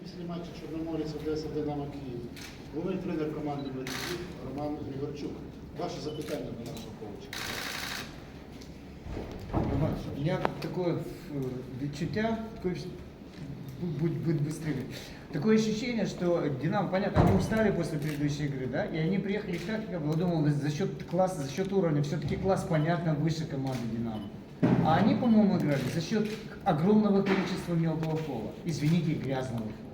Після матчу Чорноморець Одеса Динамо Київ. Головний тренер команди Мережів Роман Григорчук. Ваше запитання до нашого коуча. У меня такое э, відчуття, такое, вс- будь, будь, будь быстрее. Такое ощущение, что Динамо, понятно, они устали после предыдущей игры, да, и они приехали, как я было, думал, за счет класса, за счет уровня, все-таки класс, понятно, выше команды Динамо. А они, по-моему, играли за счет огромного количества мелкого фола. Извините, грязного фола.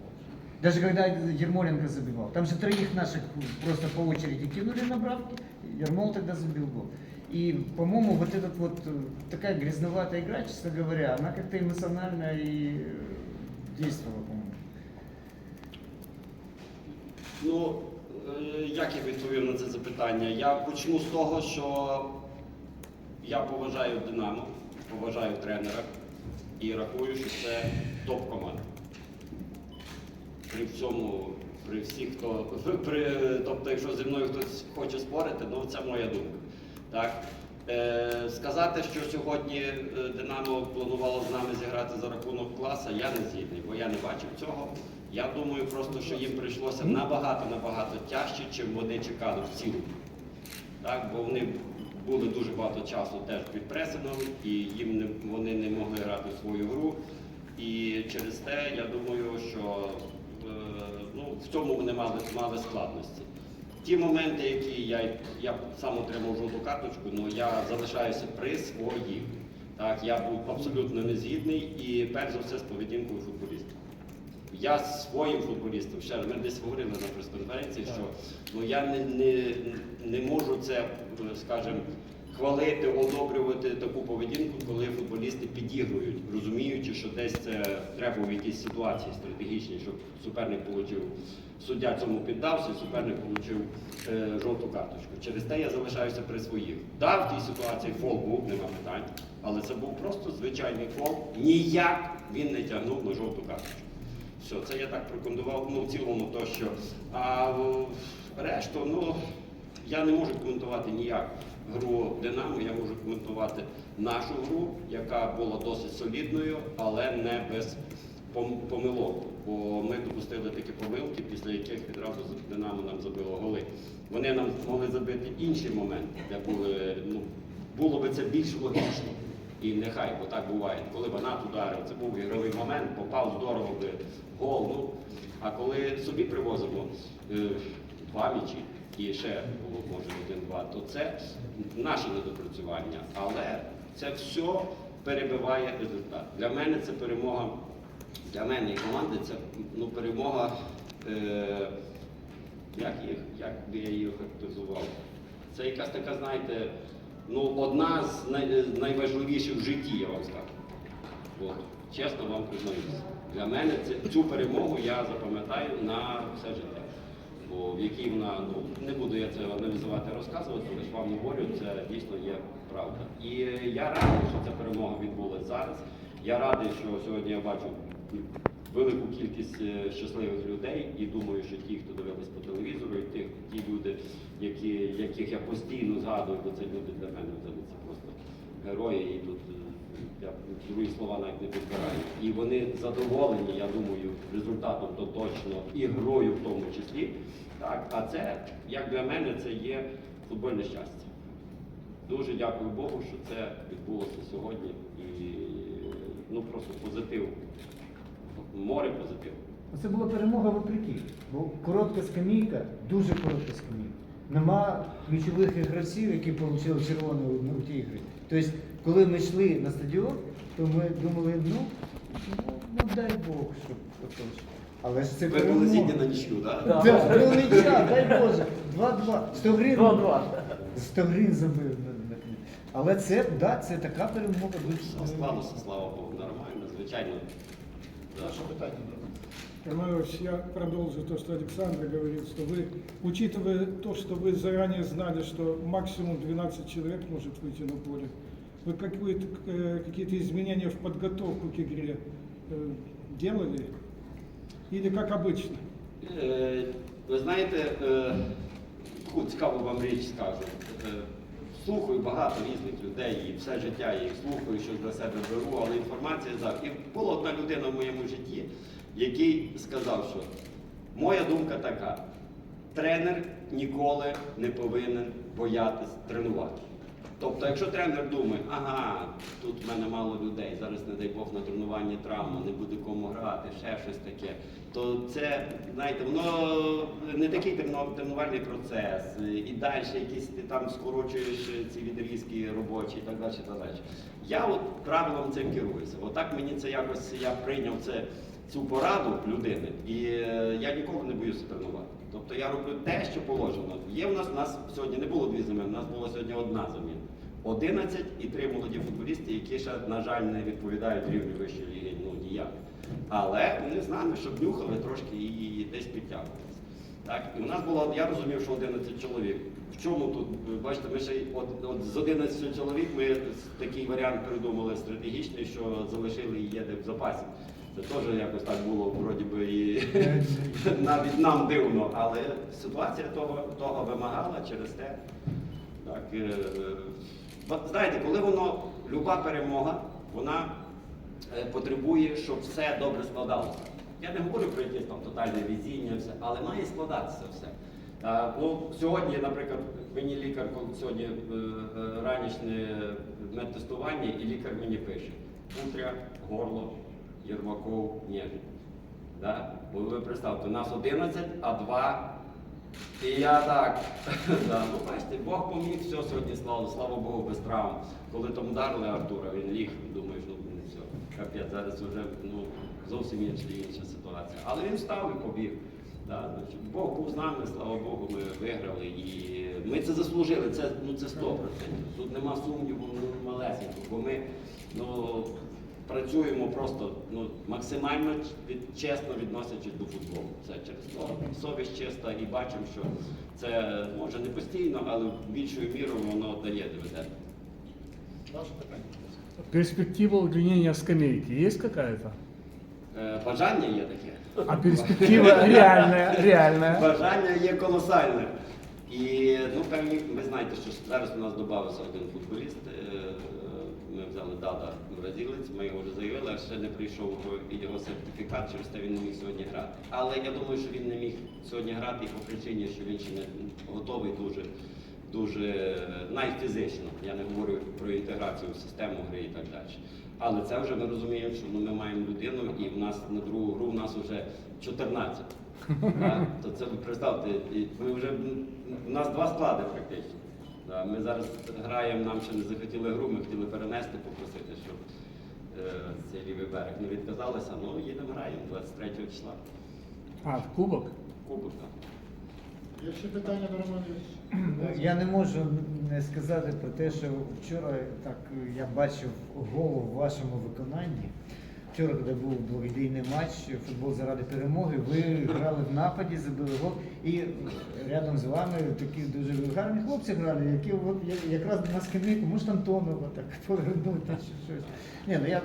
Даже когда Ермоленко забивал. Там же троих наших просто по очереди кинули на бравки. Ермол тогда забил гол. И, по-моему, вот этот вот э, такая грязноватая игра, честно говоря, она как-то эмоционально и э, действовала, по-моему. Ну, е, як я відповім на це запитання? Я почну з того, що я поважаю Динамо, поважаю тренера і рахую, що це топ-команда. При всьому, при всіх, хто при, тобто, якщо зі мною хтось хоче спорити, ну це моя думка. Так? Е, сказати, що сьогодні е, Динамо планувало з нами зіграти за рахунок класа, я не згідний, бо я не бачив цього. Я думаю просто, що їм прийшлося набагато набагато тяжче, чим вони чекали в цілому. Так, бо вони були дуже багато часу теж під пресингом, і їм не, вони не могли грати в свою гру. І через те я думаю, що ну, в цьому вони мали, мали складності. Ті моменти, які я, я сам отримав жовту карточку, ну я залишаюся при своїх. Так, я був абсолютно не згідний і перш за все з поведінкою футболістів. Я своїм футболістам, ще ми десь говорили на прес-конференції, що ну, я не, не, не можу це, скажімо, хвалити, одобрювати таку поведінку, коли футболісти підігрують, розуміючи, що десь це треба в якійсь ситуації стратегічній, щоб суперник отримав, суддя цьому піддався, суперник отримав е, жовту карточку. Через те я залишаюся при своїх. Да, в тій ситуації фол був, нема питань, але це був просто звичайний фол. Ніяк він не тягнув на жовту карточку. Все, це я так прокоментував, ну в цілому то, що. А решту, ну, я не можу коментувати ніяк гру Динамо, я можу коментувати нашу гру, яка була досить солідною, але не без помилок. Бо ми допустили такі помилки, після яких відразу Динамо нам забило голи. Вони нам могли забити інші моменти, де були, ну, було би це більш логічно. І нехай, бо так буває. Коли Банат ударив, це був ігровий момент, попав здорово би гол. Ну, а коли собі привозимо е, два м'ячі і ще було може один-два, то це наше недопрацювання. Але це все перебиває результат. Для мене це перемога, для мене і команди це ну, перемога. Е, як їх, як би я її характеризував? Це якась така, знаєте, ну, одна з най, найважливіших в житті, я вам скажу. От, чесно вам признаюся. Для мене це, цю перемогу я запам'ятаю на все життя. Бо в якій вона, ну не буду я це аналізувати, розказувати, лише вам говорю, це дійсно є правда. І я радий, що ця перемога відбулася зараз. Я радий, що сьогодні я бачу велику кількість е, щасливих людей і думаю, що ті, хто дивились по телевізору, і ті, ті люди, які, яких я постійно згадую, бо це люди для мене взагалі це просто герої, і тут я свої слова навіть не підбираю. І вони задоволені, я думаю, результатом то точно і грою в тому числі. Так, а це, як для мене, це є футбольне щастя. Дуже дякую Богу, що це відбулося сьогодні. І ну просто позитив, море позитиву. Це була перемога вопреки. Бо коротка скамійка, дуже коротка скамійка. Нема ключових гравців, які отримали червоне у тій грі. Тобто, коли ми йшли на стадіон, то ми думали, ну, ну, ну дай Бог, щоб отож. Але ж це Ви були згідні на нічю, так? Да, ну нічого, дай Боже. 2-2. 100 гривень. 2-2. 100 гривень забив. Але це, да, це така перемога. Склалося, слава Богу, нормально, звичайно. Да. Ваше питання. Романович, я продолжу то, что Александр говорил, что вы, учитывая то, что вы заранее знали, что максимум 12 человек может выйти на поле, вы какие-то, э, какие-то изменения в подготовку к игре э, делали? Или как обычно? Е, Ви знаєте, е, таку цікаву вам річ скажу. Е, Слухаю багато різних людей і все життя я їх слухаю, щось для себе беру, але інформація завжди. І була одна людина в моєму житті, який сказав, що моя думка така: тренер ніколи не повинен боятись тренувати. Тобто, якщо тренер думає, ага, тут в мене мало людей, зараз, не дай Бог, на тренуванні травма, не буде кому грати, ще щось таке, то це, знаєте, воно не такий тренувальний процес, і далі якісь ти там скорочуєш ці відрізки робочі і так далі. Так далі. Я от правилом цим керуюся. Отак мені це якось я прийняв це, цю пораду людини, і е, я ніколи не боюся тренувати. Тобто я роблю те, що положено. Є в нас, у нас сьогодні не було дві заміни, у нас була сьогодні одна заміна. 11 і три молоді футболісти, які ще, на жаль, не відповідають рівню вищої ліги, ну ніяк. Але вони з нами, щоб нюхали трошки і десь підтягувалися. Так? І у нас було, я розумів, що 11 чоловік. В чому тут, бачите, ми ще от, от з 11 чоловік ми такий варіант придумали стратегічний, що залишили і є в запасі. Це теж якось так було, вроді би, і навіть нам дивно, але ситуація того, того вимагала через те. Так, е, знаєте, коли воно, люба перемога, вона е, потребує, щоб все добре складалося. Я не говорю про якесь там тотальне везіння, все, але має складатися все. А, ну, сьогодні, наприклад, мені лікар сьогодні е, е, ранішнє медтестування, і лікар мені пише: Утря, горло, Єрмаков, Нежин. Да? Бо ви представте, у нас 11, а 2 і я так. да, ну бачите, Бог поміг, все сьогодні слава, слава Богу, без травм. Коли там ударили Артура, він ліг, думаєш, ну не все, капець, зараз вже ну, зовсім інша, інша ситуація. Але він встав і побіг. Да, значить, Бог був з нами, слава Богу, ми виграли. І ми це заслужили, це, ну, це 100%. Тут нема сумніву, ну, малесенько, бо ми ну, працюємо просто ну, максимально від, чесно відносячись до футболу. Це через то совість чиста і бачимо, що це може не постійно, але більшою мірою воно дає дивиденди. Ваше питання. Перспектива удлинения скамейки есть какая-то? Е, Бажання є таке. А перспектива реальная, реальная. Бажання є колосальне. І ну, певні, ви знаєте, що зараз у нас додався один футболіст. Ми взяли Дада бразилець, ми його вже заявили, а ще не прийшов його сертифікат, через те він не міг сьогодні грати. Але я думаю, що він не міг сьогодні грати і по причині, що він ще не готовий дуже, дуже найфізично. Я не говорю про інтеграцію в систему гри і так далі. Але це вже ми розуміємо, що ну, ми маємо людину, і в нас на другу гру в нас вже 14. Так, То це ви представте, ми вже у нас два склади практично. Да, Ми зараз граємо, нам ще не захотіли гру, ми хотіли перенести, попросити, щоб е, цей лівий берег не відказалися. Ну, їдемо граємо 23 числа. А, кубок? Кубок. так. Є ще питання до Романа? Я не можу не сказати про те, що вчора так я бачив гол в вашому виконанні. Вчора, коли був благодійний матч, футбол заради перемоги, ви грали в нападі, забили гол, і рядом з вами такі дуже гарні хлопці грали, які от якраз на скамейку, може Антонова так повернути щось. Ні, ну я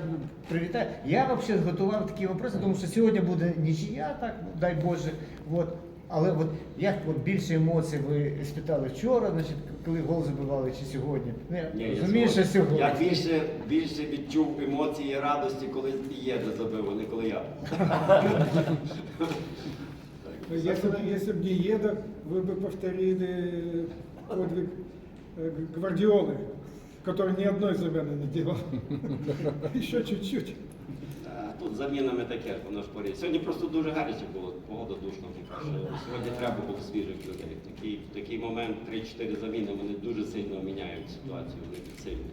привітаю. Я взагалі готував такі вопроси, тому що сьогодні буде нічия, так дай Боже. От. Але от як от більше емоцій ви спитали вчора, значить, коли гол забивали чи сьогодні? Ну, я Ні, я розумію, що згоден. сьогодні. Я більше, більше відчув емоції радості, коли Єда забив, а не коли я. Если, бы- если бы не Еда, вы бы повторили подвиг э, Г- Гвардиолы, который ни одной замены не делал. Еще чуть-чуть. Тут з замінами таке, воно ж. Сьогодні просто дуже гаряче було, погода душна така, що сьогодні треба було свіжих людей. Такий, в такий момент 3-4 заміни вони дуже сильно міняють ситуацію, вони підсилюють.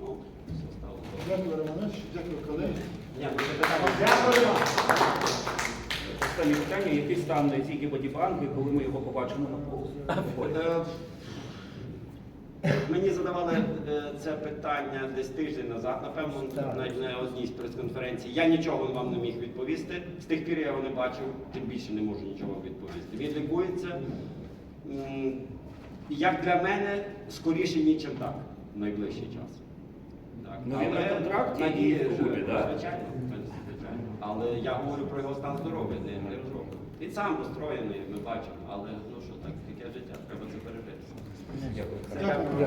Ну, все стало. Дякую, Романович, дякую, колеги. Ну. Останнє питання, який стан Зігі Бодібанки, коли ми його побачимо на полі? Мені задавали е, це питання десь тиждень назад, напевно, Так. навіть на одній з прес-конференцій. Я нічого вам не міг відповісти. З тих пір я його не бачив, тим більше не можу нічого відповісти. Він лікується. Як для мене, скоріше, ніж так, в найближчий час. Так. Ну, він на Але контракті і надії в клубі, да? звичайно, звичайно. Але я говорю про його стан здоров'я, не, не. Він сам розстроєний, ми бачимо, але ну що так, таке життя, треба це пережити. Дякую.